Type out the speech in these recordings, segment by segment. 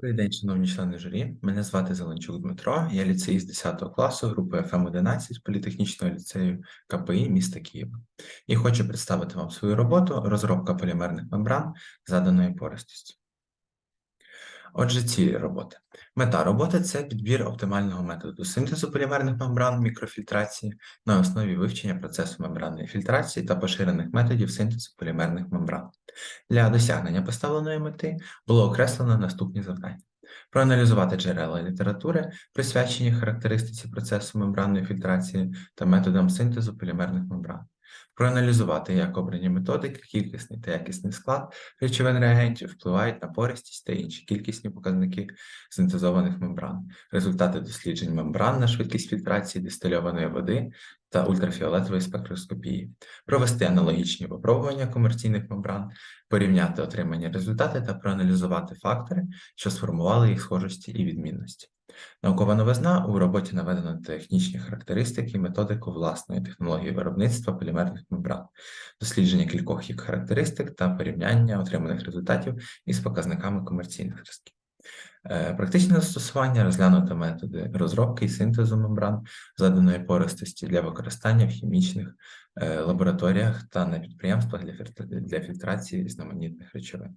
Добрий день, шановні члени журі. Мене звати Зеленчук Дмитро, я ліцеїст 10 класу групи ФМ-11 політехнічного ліцею КПІ міста Києва. І хочу представити вам свою роботу розробка полімерних мембран заданої пористості. Отже, цілі роботи. Мета роботи це підбір оптимального методу синтезу полімерних мембран мікрофільтрації на основі вивчення процесу мембранної фільтрації та поширених методів синтезу полімерних мембран. Для досягнення поставленої мети було окреслено наступні завдання: проаналізувати джерела літератури, присвячені характеристиці процесу мембранної фільтрації та методам синтезу полімерних мембран, проаналізувати, як обрані методики, кількісний та якісний склад речовин реагентів впливають на пористість та інші кількісні показники синтезованих мембран, результати досліджень мембран на швидкість фільтрації дистильованої води та ультрафіолетової спектроскопії, провести аналогічні випробування комерційних мембран, порівняти отримані результати та проаналізувати фактори, що сформували їх схожості і відмінності. Наукова новизна у роботі наведено технічні характеристики і методику власної технології виробництва полімерних мембран, дослідження кількох їх характеристик та порівняння отриманих результатів із показниками комерційних зразків. Е, Практичне застосування розглянуто методи розробки і синтезу мембран заданої пористості для використання в хімічних е, лабораторіях та на підприємствах для фільтрації різноманітних речовин.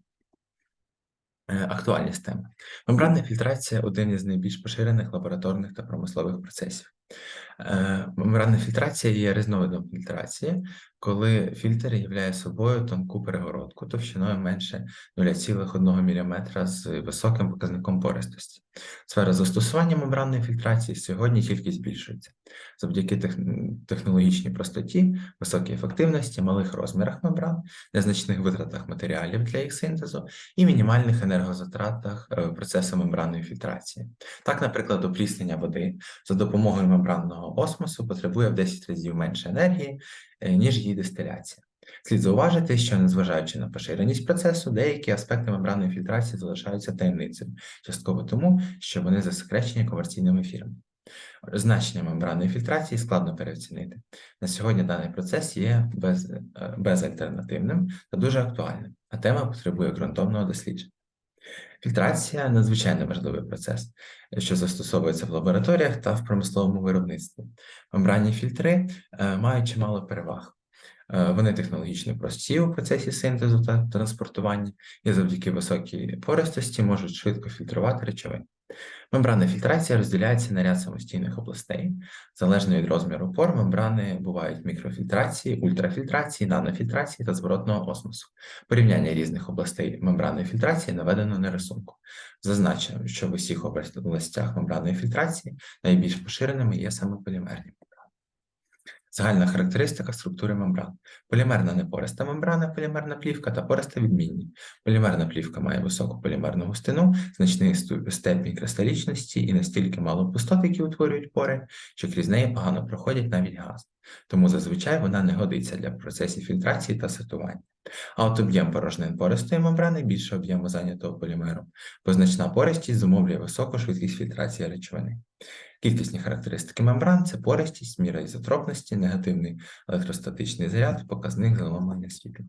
Е, Актуальність теми. Мембранна фільтрація один із найбільш поширених лабораторних та промислових процесів. Е, Мембранна фільтрація є різновидом фільтрації, коли фільтр являє собою тонку перегородку товщиною менше 0,1 мм з високим показником пористості. Сфера застосування мембранної фільтрації сьогодні тільки збільшується завдяки технологічній простоті, високій ефективності, малих розмірах мембран, незначних витратах матеріалів для їх синтезу і мінімальних енергозатратах е, процесу мембранної фільтрації. Так, наприклад, опліснення води за допомогою мембранного осмосу потребує в 10 разів менше енергії, е, ніж її дистиляція. Слід зауважити, що незважаючи на поширеність процесу, деякі аспекти мембранної фільтрації залишаються таємницею, частково тому, що вони засекречені комерційними фірмами. Значення мембранної фільтрації складно переоцінити. На сьогодні даний процес є без, е, безальтернативним та дуже актуальним, а тема потребує ґрунтовного дослідження. Фільтрація надзвичайно важливий процес, що застосовується в лабораторіях та в промисловому виробництві. Мембранні фільтри е, мають чимало переваг. Е, Вони технологічно прості у процесі синтезу та транспортування і завдяки високій пористості можуть швидко фільтрувати речовини. Мембранна фільтрація розділяється на ряд самостійних областей. Залежно від розміру пор, мембрани бувають мікрофільтрації, ультрафільтрації, нанофільтрації та зворотного осмосу. Порівняння різних областей мембранної фільтрації наведено на рисунку. Зазначено, що в усіх областях мембранної фільтрації найбільш поширеними є саме полімерні. Загальна характеристика структури мембран. Полімерна непориста мембрана, полімерна плівка та пориста відмінні. Полімерна плівка має високу полімерну густину, значний степінь кристалічності і настільки мало пустот, які утворюють пори, що крізь неї погано проходять навіть газ. Тому зазвичай вона не годиться для процесів фільтрації та сортування. А от об'єм порожнин пористої мембрани більше об'єму зайнятого полімером, бо значна пористість зумовлює високу швидкість фільтрації речовини. Кількісні характеристики мембран це пористість, міра ізотропності, негативний електростатичний заряд, показник заломлення світла.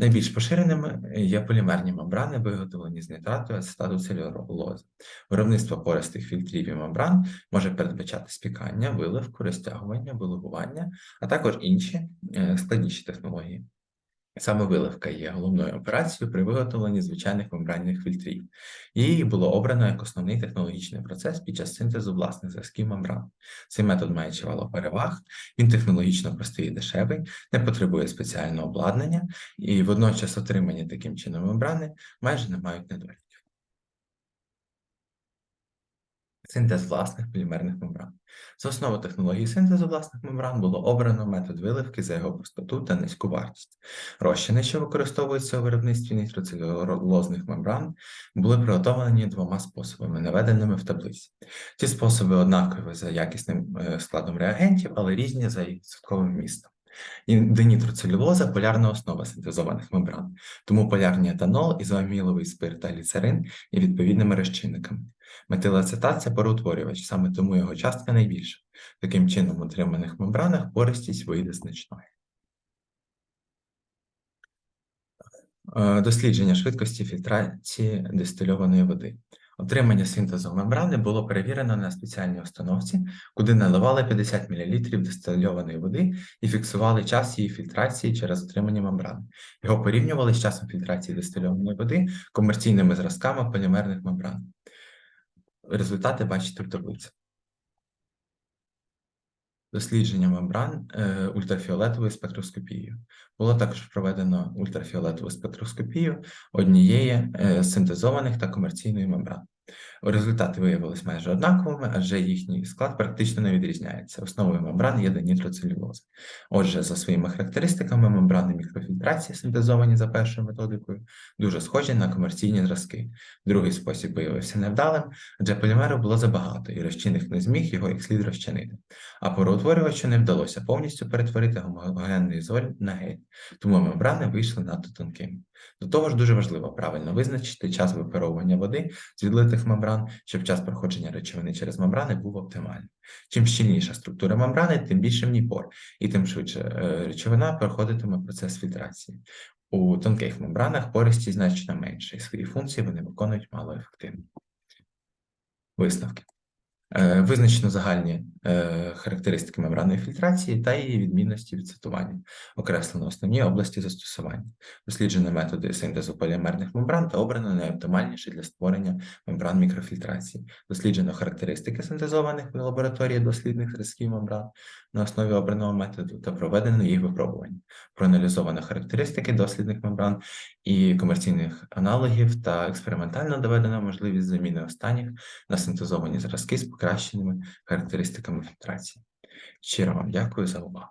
Найбільш поширеними є полімерні мембрани, виготовлені з нітрату ацетату целюлози. Виробництво пористих фільтрів і мембран може передбачати спікання, виливку, розтягування, виловування, а також інші е, складніші технології. Саме виливка є головною операцією при виготовленні звичайних мембранних фільтрів. Її було обрано як основний технологічний процес під час синтезу власних зразків мембран. Цей метод має чимало переваг, він технологічно простий і дешевий, не потребує спеціального обладнання, і водночас отримані таким чином мембрани майже не мають недоліків. Синтез власних полімерних мембран. За основу технології синтезу власних мембран було обрано метод виливки за його простоту та низьку вартість. Розчини, що використовуються у виробництві нітроцелюлозних мембран, були приготовлені двома способами, наведеними в таблиці. Ці способи однакові за якісним е, складом реагентів, але різні за їх відсотковим вмістом. І динітроцелюлоза – полярна основа синтезованих мембран, тому полярні етанол, ізоаміловий спирт та гліцерин є відповідними розчинниками. Метилацетат – це пароутворювач, саме тому його частка найбільша. Таким чином, в отриманих мембранах пористість вийде значною. Е, Дослідження швидкості фільтрації дистильованої води. Отримання синтезу мембрани було перевірено на спеціальній установці, куди наливали 50 мл дистильованої води і фіксували час її фільтрації через отримання мембрани. Його порівнювали з часом фільтрації дистильованої води комерційними зразками полімерних мембран. Результати бачите в таблиці. Дослідження мембран е, ультрафіолетовою спектроскопією. Було також проведено ультрафіолетову спектроскопію однієї е, синтезованих та комерційної мембран. Результати виявилися майже однаковими, адже їхній склад практично не відрізняється. Основою мембран є денітроцелюлоза. Отже, за своїми характеристиками, мембрани мікрофільтрації, синтезовані за першою методикою, дуже схожі на комерційні зразки. Другий спосіб виявився невдалим, адже полімеру було забагато, і розчинник не зміг його як слід розчинити. А пороутворювачу не вдалося повністю перетворити гомогенний золь на гель, тому мембрани вийшли надто тонкими. До того ж, дуже важливо правильно визначити час випаровування води з відлитих мембран, щоб час проходження речовини через мембрани був оптимальним. Чим щільніша структура мембрани, тим більше в ній пор, і тим швидше е, речовина проходитиме процес фільтрації. У тонких мембранах пористість значно менша, і свої функції вони виконують мало ефективно. Висновки. Е, Визначено загальні е, характеристики мембранної фільтрації та її відмінності від цитування, окреслено основні області застосування, досліджено методи синтезу полімерних мембран та обрано найоптимальніші для створення мембран мікрофільтрації, досліджено характеристики синтезованих в лабораторії дослідних зразків мембран на основі обраного методу та проведено їх випробування, проаналізовано характеристики дослідних мембран і комерційних аналогів та експериментально доведено можливість заміни останніх на синтезовані зразки з покращеними характеристиками фільтрації. Щиро вам дякую за увагу.